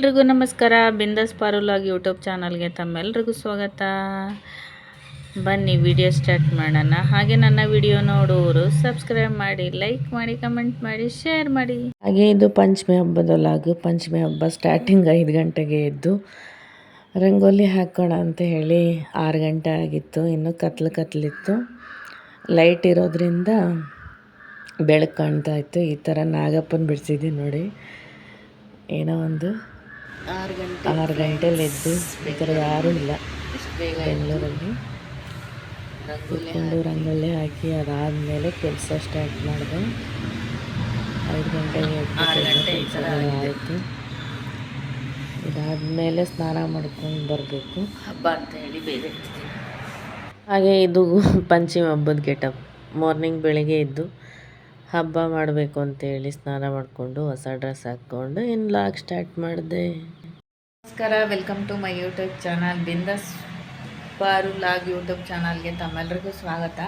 ಎಲ್ರಿಗೂ ನಮಸ್ಕಾರ. ಬಿಂದಾಸ್ ಪಾರುಲಾಗ್ ಯೂಟ್ಯೂಬ್ ಚಾನಲ್ಗೆ ತಮ್ಮೆಲ್ರಿಗೂ ಸ್ವಾಗತ. ಬನ್ನಿ ವಿಡಿಯೋ ಸ್ಟಾರ್ಟ್ ಮಾಡೋಣ. ಹಾಗೆ ನನ್ನ ವಿಡಿಯೋ ನೋಡುವವರು ಸಬ್ಸ್ಕ್ರೈಬ್ ಮಾಡಿ ಲೈಕ್ ಮಾಡಿ ಕಮೆಂಟ್ ಮಾಡಿ ಶೇರ್ ಮಾಡಿ. ಹಾಗೆ ಇದು ಪಂಚಮಿ ಹಬ್ಬದ ಲಾಗು ಪಂಚಮಿ ಹಬ್ಬ ಸ್ಟಾರ್ಟಿಂಗ್ ಐದು ಗಂಟೆಗೆ ಇದ್ದು ರಂಗೋಲಿ ಹಾಕೋಣ ಅಂತ ಹೇಳಿ ಆರು ಗಂಟೆ ಆಗಿತ್ತು. ಇನ್ನು ಕತ್ಲು ಕತ್ಲಿತ್ತು. ಲೈಟ್ ಇರೋದ್ರಿಂದ ಬೆಳಕು ಕಾಣ್ತಾ ಇತ್ತು. ಈ ಥರ ನಾಗಪ್ಪನ ಬಿಡಿಸಿದ್ದೀನಿ ನೋಡಿ. ಏನೋ ಒಂದು ಆರು ಗಂಟೆ ಆರು ಗಂಟೆಲಿ ಎದ್ದು ಈ ಥರ ಯಾರೂ ಇಲ್ಲ. ಬೆಂಗಳೂರಲ್ಲಿ. ಕುತ್ಕೊಂಡು ರಂಗೋಲಿ ಹಾಕಿ ಅದಾದಮೇಲೆ ಕೆಲಸ ಸ್ಟಾರ್ಟ್ ಮಾಡಿದೆ. ಐದು ಗಂಟೆಗೆ. ಆಯಿತು. ಇದಾದಮೇಲೆ ಸ್ನಾನ ಮಾಡ್ಕೊಂಡು ಬರಬೇಕು. ಹಬ್ಬ ಅಂತ ಹೇಳಿ ಬೇರೆ ಹಾಗೆ ಇದು ಪಂಚಮಿ ಹಬ್ಬದ ಗೆಟಪ್. ಮಾರ್ನಿಂಗ್ ಬೆಳಿಗ್ಗೆ ಎದ್ದು ಹಬ್ಬ ಮಾಡಬೇಕು ಅಂತೇಳಿ ಸ್ನಾನ ಮಾಡಿಕೊಂಡು ಹೊಸ ಡ್ರೆಸ್ ಹಾಕ್ಕೊಂಡು ಇನ್ನು ಲಾಗ್ ಸ್ಟಾರ್ಟ್ ಮಾಡಿದೆ. ನಮಸ್ಕಾರ welcome to my YouTube channel ಬಿಂದಾಸ್ ಬಾರು ಲಾಗ್ ಯೂಟ್ಯೂಬ್ ಚಾನಲ್ಗೆ ತಮ್ಮೆಲ್ರಿಗೂ ಸ್ವಾಗತ.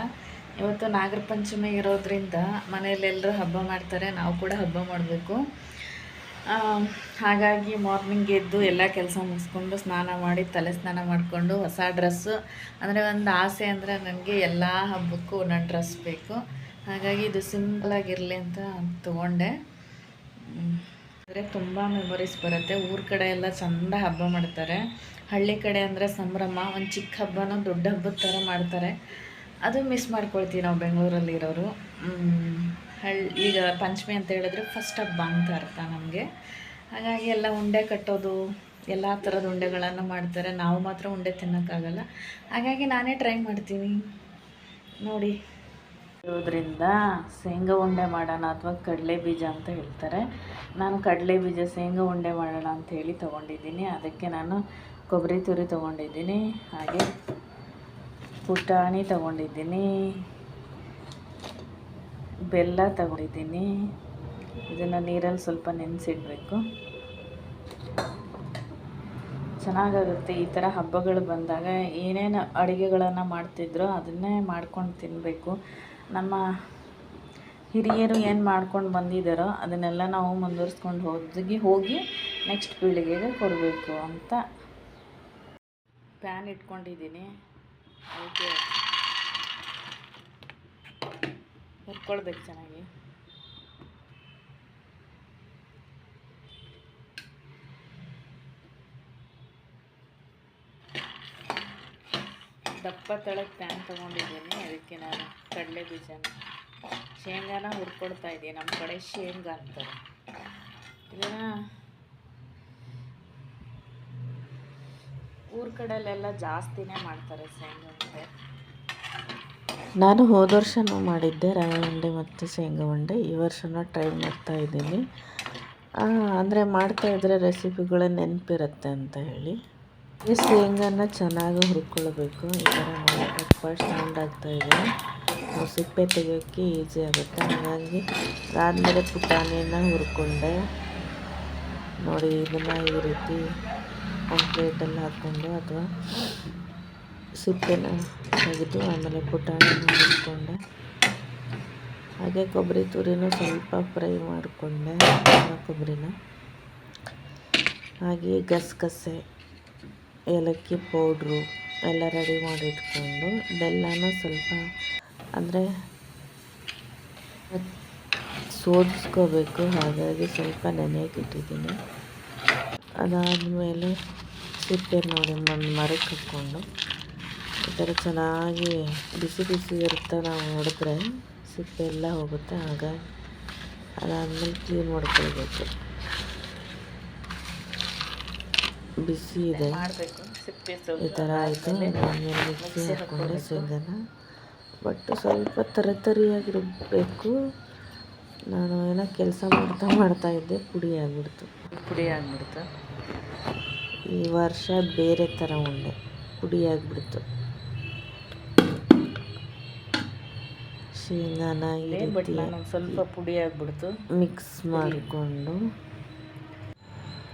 ಇವತ್ತು ನಾಗರ ಪಂಚಮಿ ಇರೋದ್ರಿಂದ ಮನೆಯಲ್ಲೆಲ್ಲರೂ ಹಬ್ಬ ಮಾಡ್ತಾರೆ, ನಾವು ಕೂಡ ಹಬ್ಬ ಮಾಡಬೇಕು. ಹಾಗಾಗಿ ಮಾರ್ನಿಂಗ್ ಎದ್ದು ಎಲ್ಲ ಕೆಲಸ ಮುಗಿಸ್ಕೊಂಡು ಸ್ನಾನ ಮಾಡಿ ತಲೆ ಸ್ನಾನ ಮಾಡಿಕೊಂಡು ಹೊಸ ಡ್ರೆಸ್ಸು ಅಂದರೆ ಒಂದು ಆಸೆ ಅಂದರೆ ನನಗೆ ಎಲ್ಲ ಹಬ್ಬಕ್ಕೂ ಒಂದೊಂದು ಡ್ರೆಸ್ ಬೇಕು. ಹಾಗಾಗಿ ಇದು ಸಿಂಪಲ್ ಆಗಿರಲಿ ಅಂತ ತೊಗೊಂಡೆ. ಅಂದರೆ ತುಂಬ ಮೆಮೊರೀಸ್ ಬರುತ್ತೆ. ಊರ ಕಡೆ ಎಲ್ಲ ಚಂದ ಹಬ್ಬ ಮಾಡ್ತಾರೆ. ಹಳ್ಳಿ ಕಡೆ ಅಂದರೆ ಸಂಭ್ರಮ, ಒಂದು ಚಿಕ್ಕ ಹಬ್ಬನೂ ದೊಡ್ಡ ಹಬ್ಬದ ಥರ ಮಾಡ್ತಾರೆ. ಅದು ಮಿಸ್ ಮಾಡ್ಕೊಳ್ತೀವಿ ನಾವು ಬೆಂಗಳೂರಲ್ಲಿ ಇರೋರು. ಹಳ್ಳಿ ಈಗ ಪಂಚಮಿ ಅಂತ ಹೇಳಿದ್ರೆ ಫಸ್ಟ್ ಹಬ್ಬ ಅಂತ ಅರ್ಥ ನಮಗೆ. ಹಾಗಾಗಿ ಎಲ್ಲ ಉಂಡೆ ಕಟ್ಟೋದು, ಎಲ್ಲ ಥರದ ಉಂಡೆಗಳನ್ನು ಮಾಡ್ತಾರೆ. ನಾವು ಮಾತ್ರ ಉಂಡೆ ತಿನ್ನೋಕ್ಕಾಗಲ್ಲ. ಹಾಗಾಗಿ ನಾನೇ ಟ್ರೈ ಮಾಡ್ತೀನಿ. ನೋಡಿ. ಇರೋದ್ರಿಂದ ಶೇಂಗಾ ಉಂಡೆ ಮಾಡೋಣ ಅಥವಾ ಕಡಲೆ ಬೀಜ ಅಂತ ಹೇಳ್ತಾರೆ. ನಾನು ಕಡಲೆ ಬೀಜ, ಶೇಂಗಾ ಉಂಡೆ ಮಾಡೋಣ ಅಂತ ಹೇಳಿ ತೊಗೊಂಡಿದ್ದೀನಿ. ಅದಕ್ಕೆ ನಾನು ಕೊಬ್ಬರಿ ತುರಿ ತೊಗೊಂಡಿದ್ದೀನಿ. ಹಾಗೆ ಪುಟಾಣಿ ತೊಗೊಂಡಿದ್ದೀನಿ. ಬೆಲ್ಲ ತಗೊಂಡಿದ್ದೀನಿ. ಇದನ್ನು ನೀರಲ್ಲಿ ಸ್ವಲ್ಪ ನೆನೆಸಿಡಬೇಕು. ಚೆನ್ನಾಗಾಗುತ್ತೆ. ಈ ಥರ ಹಬ್ಬಗಳು ಬಂದಾಗ ಏನೇನು ಅಡುಗೆಗಳನ್ನು ಮಾಡ್ತಿದ್ರೋ ಅದನ್ನೇ ಮಾಡ್ಕೊಂಡು ತಿನ್ನಬೇಕು ನಮ್ಮ ಹಿರಿಯರು ಏನು ಮಾಡ್ಕೊಂಡು ಬಂದಿದ್ದಾರೋ ಅದನ್ನೆಲ್ಲ ನಾವು ಮುಂದುವರಿಸ್ಕೊಂಡು ಹೋಗಿ ಹೋಗಿ ನೆಕ್ಸ್ಟ್ ಪೀಳಿಗೆಗೆ ಕೊಡಬೇಕು ಅಂತ ಪ್ಯಾನ್ ಇಟ್ಕೊಂಡಿದ್ದೀನಿ. ಅದಕ್ಕೆ ಹುರ್ಕೊಳ್ಬೇಕು ಚೆನ್ನಾಗಿ. ದಪ್ಪ ತಳಕ್ಕೆ ಪ್ಯಾನ್ ತೊಗೊಂಡಿದ್ದೀನಿ. ಅದಕ್ಕೆ ನಾನು ಕಡಲೆ ಬೀಜನ. ಶೇಂಗಾನ ಹುರ್ಕೊಳ್ತಾ ಇದೆಯಾ ನಮ್ಮ ಕಡೆ ಶೇಂಗಾ ಅಂತಾರೆ. ಇದನ್ನು ಊರ ಕಡೆಯಲ್ಲೆಲ್ಲ ಜಾಸ್ತಿನೇ ಮಾಡ್ತಾರೆ ಶೇಂಗಾ ಉಂಡೆ. ನಾನು ಹೋದ ವರ್ಷನೂ ಮಾಡಿದ್ದೆ, ರವೆ ಉಂಡೆ ಮತ್ತು ಶೇಂಗಾ ಉಂಡೆ. ಈ ವರ್ಷನೂ ಟ್ರೈ ಮಾಡ್ತಾ ಇದ್ದೀನಿ. ಅಂದರೆ ಮಾಡ್ತಾ ರೆಸಿಪಿಗಳ ರೆಸಿಪಿಗಳು ನೆನಪಿರುತ್ತೆ ಅಂತ ಹೇಳಿ. ಈ ಶೇಂಗಾನ ಚೆನ್ನಾಗಿ ಹುರ್ಕೊಳ್ಬೇಕು ಈ ಥರ ಫಸ್ಟ್ ಸೌಂಡ್ ಆಗ್ತಾಯಿದೆ ನಾವು ಸಿಪ್ಪೆ ತೆಗಿಯೋಕ್ಕೆ ಈಸಿ ಆಗುತ್ತೆ. ಹಾಗಾಗಿ ಅದಾದಮೇಲೆ ಪುಟಾಣಿಯನ್ನು ಹುರ್ಕೊಂಡೆ. ನೋಡಿ, ಇದನ್ನು ಈ ರೀತಿ ಒಂದು ಪ್ಲೇಟಲ್ಲಿ ಹಾಕ್ಕೊಂಡು ಅಥವಾ ಸಿಪ್ಪೆನ ತೆಗೆದು ಆಮೇಲೆ ಪುಟಾಣಿನ ಹುರ್ಕೊಂಡೆ. ಹಾಗೆ ಕೊಬ್ಬರಿ ತುರಿನೂ ಸ್ವಲ್ಪ ಫ್ರೈ ಮಾಡಿಕೊಂಡೆ. ಕೊಬ್ಬರಿನ. ಹಾಗೆ ಗಸಗಸೆ. ಏಲಕ್ಕಿ ಪೌಡ್ರು ಎಲ್ಲ ರೆಡಿ ಮಾಡಿ ಇಟ್ಕೊಂಡು ಬೆಲ್ಲನೂ ಸ್ವಲ್ಪ ಅಂದರೆ ಸೋದಿಸ್ಕೋಬೇಕು. ಹಾಗಾಗಿ ಸ್ವಲ್ಪ ನೆನೆಯಕ್ಕೆ ಇಟ್ಟಿದ್ದೀನಿ. ಅದಾದಮೇಲೆ ಸಿಪ್ಪೆ ನೋಡಿ ಒಂದು ಮರಕ್ಕೆ ಹಾಕ್ಕೊಂಡು. ಈ ಥರ ಚೆನ್ನಾಗಿ ಬಿಸಿ ಬಿಸಿ ಇರುತ್ತೆ ನಾವು ಹೊಡೆದ್ರೆ ಸಿಪ್ಪೆ ಎಲ್ಲ ಹೋಗುತ್ತೆ. ಹಾಗಾಗಿ ಅದಾದಮೇಲೆ ಕ್ಲೀನ್ ಮಾಡ್ಕೊಳ್ಬೇಕು. ಬಿಸಿ ಇದೆ. ಈ ಥರ ಆಯಿತು. ಆಮೇಲೆ ಮಿಕ್ಸಿ ಹಾಕ್ಕೊಂಡೆ ಶೇಂಗಾನ ಬಟ್ ಸ್ವಲ್ಪ ತರತರಿಯಾಗಿರಬೇಕು ನಾನು ಏನೋ ಕೆಲಸ ಮಾಡ್ತಾ ಮಾಡ್ತಾ ಇದ್ದೆ. ಪುಡಿ ಆಗಿಬಿಡ್ತು. ಪುಡಿ ಆಗಿಬಿಡ್ತು. ಈ ವರ್ಷ ಬೇರೆ ಥರ ಉಂಡೆ. ಪುಡಿ ಆಗಿಬಿಡ್ತು. ಶೇಂಗಾನ ಸ್ವಲ್ಪ ಪುಡಿ ಆಗಿಬಿಡ್ತು. ಮಿಕ್ಸ್ ಮಾಡಿಕೊಂಡು.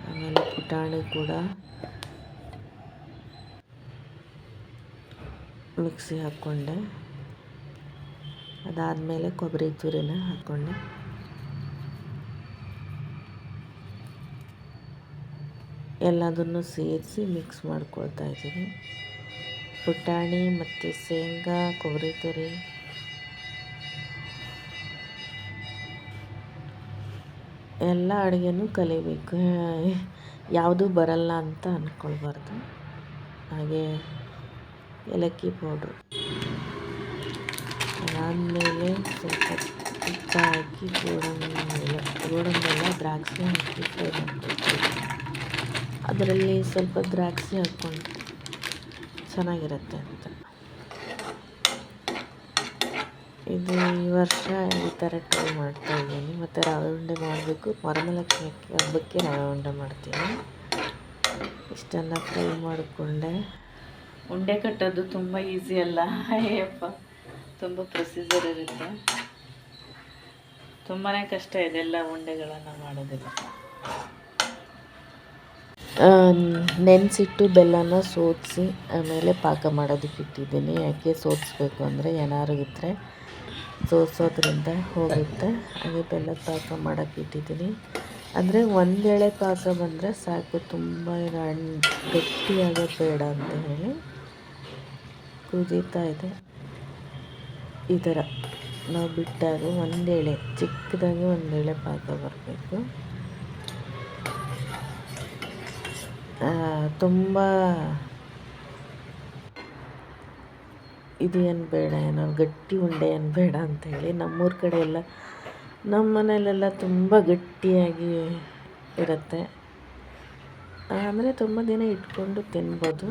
ಆಮೇಲೆ ಪುಟಾಣಿ ಕೂಡ ಮಿಕ್ಸಿ ಹಾಕ್ಕೊಂಡೆ. ಅದಾದಮೇಲೆ ಕೊಬ್ಬರಿ ತುರಿನ ಹಾಕ್ಕೊಂಡೆ. ಎಲ್ಲದನ್ನು ಸೇರಿಸಿ ಮಿಕ್ಸ್ ಮಾಡ್ಕೊಳ್ತಾ ಇದ್ದೀನಿ. ಪುಟಾಣಿ ಮತ್ತು ಶೇಂಗಾ, ಕೊಬ್ಬರಿ ತುರಿ. ಎಲ್ಲ ಅಡುಗೆನೂ ಕಲಿಬೇಕು. ಯಾವುದೂ ಬರಲ್ಲ ಅಂತ ಅಂದ್ಕೊಳ್ಬಾರ್ದು ಹಾಗೆ ಏಲಕ್ಕಿ ಪೌಡ್ರು. ಅದಾದಮೇಲೆ ಸ್ವಲ್ಪ ತುಪ್ಪ ಹಾಕಿ ಗೋಡಂಬಿ ಎಲ್ಲ ಗೋಡಂಬಿ ಎಲ್ಲ ದ್ರಾಕ್ಷಿ ಹಾಕಿ ಫ್ರೈ ಮಾಡ್ಕೊಳ್ತೀವಿ ಅದರಲ್ಲಿ ಸ್ವಲ್ಪ ದ್ರಾಕ್ಷಿ ಹಾಕ್ಕೊಂಡು ಚೆನ್ನಾಗಿರುತ್ತೆ ಅಂತ. ಇದು ಈ ವರ್ಷ ಈ ಥರ ಟ್ರೈ ಮಾಡ್ತಾ ಇದ್ದೀನಿ. ಮತ್ತು ರವೆ ಉಂಡೆ ಮಾಡಬೇಕು. ವರಮಹಾಲಕ್ಷ್ಮಿ ಹಬ್ಬಕ್ಕೆ ರವೆ ಉಂಡೆ ಮಾಡ್ತೀನಿ. ಇಷ್ಟೆಲ್ಲ ಫ್ರೈ ಮಾಡಿಕೊಂಡೆ. ಉಂಡೆ ಕಟ್ಟೋದು ತುಂಬ ಈಸಿ ಅಲ್ಲ? ಅಯ್ಯಪ್ಪ ತುಂಬ ಪ್ರೊಸೀಜರ್ ಇರುತ್ತೆ. ತುಂಬಾ ಕಷ್ಟ ಇದೆಲ್ಲ ಉಂಡೆಗಳನ್ನು ಮಾಡೋದಿಲ್ಲ ನೆನೆಸಿಟ್ಟು ಬೆಲ್ಲನ ಸೋದಿಸಿ ಆಮೇಲೆ ಪಾಕ ಮಾಡೋದಕ್ಕೆ ಇಟ್ಟಿದ್ದೀನಿ. ಯಾಕೆ ಸೋದಿಸ್ಬೇಕು ಅಂದರೆ ಏನಾದ್ರು ಇದ್ದರೆ ಸೋಸೋದ್ರಿಂದ ಹೋಗುತ್ತೆ. ಹಾಗೆ ಬೆಲ್ಲದ ಪಾಕ ಮಾಡೋಕ್ಕೆ ಇಟ್ಟಿದ್ದೀನಿ. ಅಂದರೆ ಒಂದೆಳೆ ಪಾಕ ಬಂದರೆ ಸಾಕು, ತುಂಬ ಹಣ್ಣು ಗಟ್ಟಿಯಾಗೋದು ಬೇಡ ಅಂತ ಹೇಳಿ ಕುದೀತಾ ಇದೆ. ಈ ಥರ ನಾವು ಬಿಟ್ಟಾಗ ಒಂದೆಳೆ ಚಿಕ್ಕದಾಗಿ ಒಂದೆಳೆ ಪಾಕ ಬರಬೇಕು. ತುಂಬ ಇದು ಏನು ಬೇಡ ಏನೋ ಗಟ್ಟಿ ಉಂಡೆ ಏನು ಬೇಡ ಅಂಥೇಳಿ ನಮ್ಮೂರ ಕಡೆ ಎಲ್ಲ ನಮ್ಮ ಮನೆಯಲ್ಲೆಲ್ಲ ತುಂಬ ಗಟ್ಟಿಯಾಗಿ ಇರುತ್ತೆ. ಅಂದರೆ ತುಂಬ ದಿನ ಇಟ್ಕೊಂಡು ತಿನ್ಬೋದು.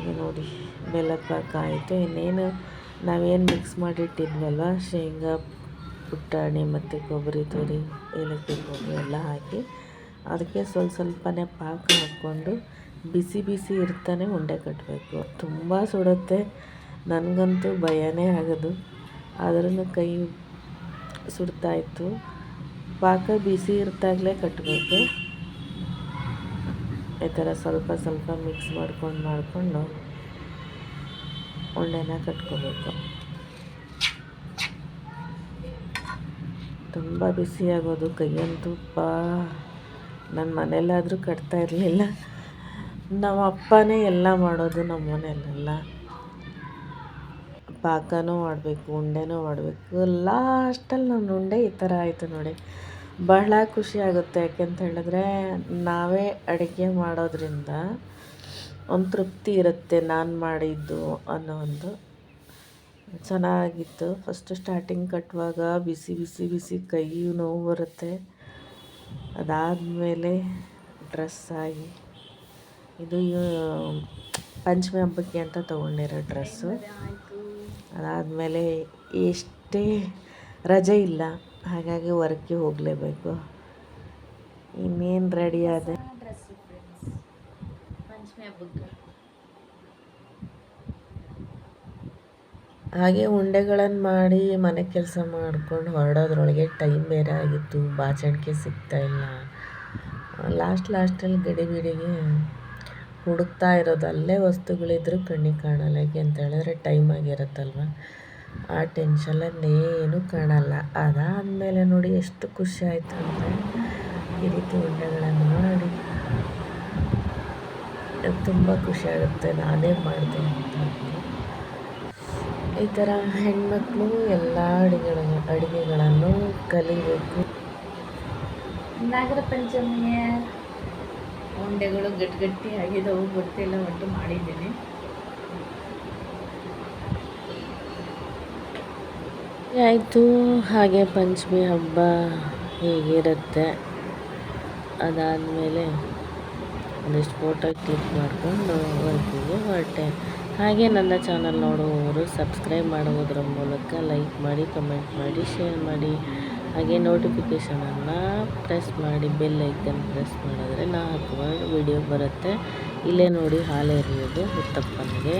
ಈಗ ನೋಡಿ ಬೆಲ್ಲದ ಪಾಕ ಆಯಿತು. ಇನ್ನೇನು ನಾವೇನು ಮಿಕ್ಸ್ ಮಾಡಿಟ್ಟಿದ್ವಲ್ವ? ಶೇಂಗಾ, ಪುಟಾಣಿ ಮತ್ತು ಕೊಬ್ಬರಿ ತುರಿ, ಏಲಕ್ಕಿ ಪುಡಿ ಎಲ್ಲ ಹಾಕಿ, ಅದಕ್ಕೆ ಸ್ವಲ್ಪ ಸ್ವಲ್ಪನೇ ಪಾಕ ಹಾಕ್ಕೊಂಡು ಬಿಸಿ ಬಿಸಿ ಇರ್ತಾನೆ ಉಂಡೆ ಕಟ್ಟಬೇಕು ತುಂಬ ಸುಡುತ್ತೆ. ನನಗಂತೂ ಭಯನೇ ಆಗೋದು. ಆದ್ರೂ ಕೈ ಸುಡ್ತಾಯಿತ್ತು ಪಾಕ ಬಿಸಿ ಇರ್ತಾಗಲೇ ಕಟ್ಟಬೇಕು ಈ ಥರ ಸ್ವಲ್ಪ ಸ್ವಲ್ಪ ಮಿಕ್ಸ್ ಮಾಡ್ಕೊಂಡು ಮಾಡಿಕೊಂಡು ಉಂಡೆನ ಕಟ್ಕೋಬೇಕು. ತುಂಬ ಆಗೋದು. ಕೈಯಂತೂ ಪಾ ನನ್ನ ಮನೆಯಲ್ಲಾದರೂ ಕಟ್ತಾ ಇರಲಿಲ್ಲ. ನಮ್ಮ ಅಪ್ಪನೇ ಎಲ್ಲ ಮಾಡೋದು ನಮ್ಮ ಮನೆಯಲ್ಲೆಲ್ಲ. ಪಾಕನೂ ಮಾಡಬೇಕು, ಉಂಡೆನೂ ಮಾಡಬೇಕು. ಲಾಸ್ಟಲ್ಲಿ ನನ್ನ ಉಂಡೆ ಈ ಥರ ಆಯಿತು ನೋಡಿ. ಬಹಳ ಖುಷಿ ಆಗುತ್ತೆ ಯಾಕೆಂತ ಹೇಳಿದ್ರೆ ನಾವೇ ಅಡುಗೆ ಮಾಡೋದ್ರಿಂದ ಒಂದು ತೃಪ್ತಿ ಇರುತ್ತೆ ನಾನು ಮಾಡಿದ್ದು ಅನ್ನೋ ಒಂದು. ಚೆನ್ನಾಗಿತ್ತು. ಫಸ್ಟ್ ಸ್ಟಾರ್ಟಿಂಗ್ ಕಟ್ಟುವಾಗ ಬಿಸಿ ಬಿಸಿ ಬಿಸಿ ಕೈಯೂ ನೋವು ಬರುತ್ತೆ. ಅದಾದಮೇಲೆ ಡ್ರೆಸ್ ಆಗಿ ಇದು ಪಂಚಮಿ ಹಬ್ಬಕ್ಕೆ ಅಂತ ತೊಗೊಂಡಿರೋ ಡ್ರೆಸ್ಸು. ಅದಾದಮೇಲೆ ಎಷ್ಟೇ ರಜೆ ಇಲ್ಲ, ಹಾಗಾಗಿ ವರ್ಕಿಗೆ ಹೋಗಲೇಬೇಕು. ಇನ್ನೇನು ರೆಡಿ ಆದ? ಹಾಗೆ ಉಂಡೆಗಳನ್ನು ಮಾಡಿ ಮನೆ ಕೆಲಸ ಮಾಡ್ಕೊಂಡು ಹೊರಡೋದ್ರೊಳಗೆ ಟೈಮ್ ಬೇರೆ ಆಗಿತ್ತು, ಬಾಚಣಿಕೆ ಸಿಗ್ತಾಯಿಲ್ಲ ಲಾಸ್ಟ್, ಲಾಸ್ಟಲ್ಲಿ ಗಡಿಬಿಡಿಗೆ ಹುಡುಕ್ತಾ ಇರೋದು ಅಲ್ಲೇ ವಸ್ತುಗಳಿದ್ರು ಕಣ್ಣಿಗೆ ಕಾಣಲ್ಲ ಯಾಕೆ ಅಂತ ಹೇಳಿದ್ರೆ ಟೈಮ್ ಆಗಿರುತ್ತಲ್ವ? ಆ ಟೆನ್ಷನಲ್ಲಿ ಏನೂ ಕಾಣಲ್ಲ. ಅದಾದಮೇಲೆ ನೋಡಿ ಎಷ್ಟು ಖುಷಿ ಆಯಿತು ಅಂದರೆ ಈ ರೀತಿ ಉಂಡೆಗಳನ್ನು ಮಾಡಿ ತುಂಬ ಖುಷಿ ಆಗುತ್ತೆ, ನಾನೇ ಮಾಡಿದೆ ಅಂತ ಈ ಥರ ಹೆಣ್ಮಕ್ಳು ಎಲ್ಲ ಅಡುಗೆಗಳ, ಅಡುಗೆಗಳನ್ನು ಕಲಿಬೇಕು. ನಾಗರ ಪಂಚಮಿಯ. ಉಂಡೆಗಳು ಗಟ್ಟಿ ಗಟ್ಟಿ ಆಗಿದ್ದವು ಗೊತ್ತಿಲ್ಲ ಒಟ್ಟು ಮಾಡಿದ್ದೀನಿ. ಆಯಿತು, ಹಾಗೆ ಪಂಚಮಿ ಹಬ್ಬ ಹೀಗಿರುತ್ತೆ ಅದಾದಮೇಲೆ ಒಂದಿಷ್ಟು ಫೋಟೋ ಕ್ಲಿಕ್ ಮಾಡಿಕೊಂಡು ವರ್ಕಿಗೆ ಹೊರಟೆ. ಹಾಗೆ ನನ್ನ ಚಾನಲ್ ನೋಡುವವರು ಸಬ್ಸ್ಕ್ರೈಬ್ ಮಾಡುವುದರ ಮೂಲಕ ಲೈಕ್ ಮಾಡಿ ಕಮೆಂಟ್ ಮಾಡಿ ಶೇರ್ ಮಾಡಿ. ಹಾಗೆ ನೋಟಿಫಿಕೇಷನನ್ನು ಪ್ರೆಸ್ ಮಾಡಿ ಬೆಲ್ ಐಕನ್ ಪ್ರೆಸ್ ಮಾಡಿದ್ರೆ ನಾಲ್ಕು ಹಾಕುವ ವಿಡಿಯೋ ಬರುತ್ತೆ. ಇಲ್ಲೇ ನೋಡಿ ಹಾಲು ಎರೆಯೋದು, ಹುತ್ತಪ್ಪನಿಗೆ.